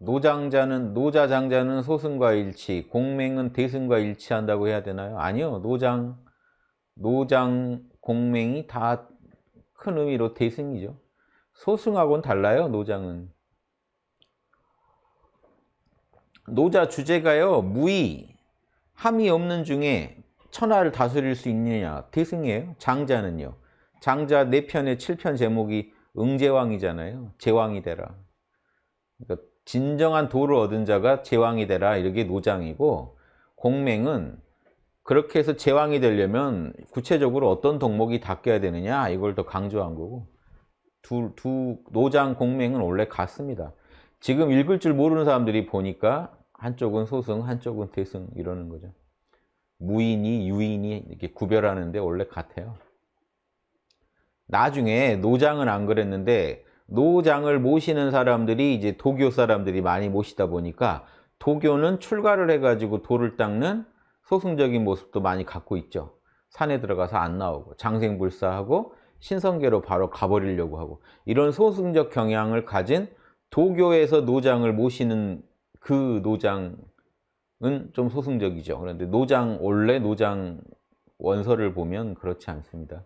노장자는 노자 장자는 소승과 일치, 공맹은 대승과 일치한다고 해야 되나요? 아니요. 노장 노장 공맹이 다 큰 의미로 대승이죠. 소승하고는 달라요. 노장은 노자 주제가요. 무의 함이 없는 중에 천하를 다스릴 수 있느냐 대승이에요. 장자는요. 장자 4편의 7편 제목이 응제왕이잖아요. 제왕이 되라. 그러니까 진정한 도를 얻은 자가 제왕이 되라 이렇게 노장이고 공맹은 그렇게 해서 제왕이 되려면 구체적으로 어떤 덕목이 닦여야 되느냐 이걸 더 강조한 거고 두, 두 노장 공맹은 원래 같습니다. 지금 읽을 줄 모르는 사람들이 보니까 한쪽은 소승 한쪽은 대승 이러는 거죠. 무인이 유인이 이렇게 구별하는데 원래 같아요. 나중에 노장은 안 그랬는데 노장을 모시는 사람들이 이제 도교 사람들이 많이 모시다 보니까 도교는 출가를 해가지고 도를 닦는 소승적인 모습도 많이 갖고 있죠. 산에 들어가서 안 나오고 장생불사하고 신성계로 바로 가버리려고 하고 이런 소승적 경향을 가진 도교에서 노장을 모시는 그 노장은 좀 소승적이죠. 그런데 노장 원래 노장 원서를 보면 그렇지 않습니다.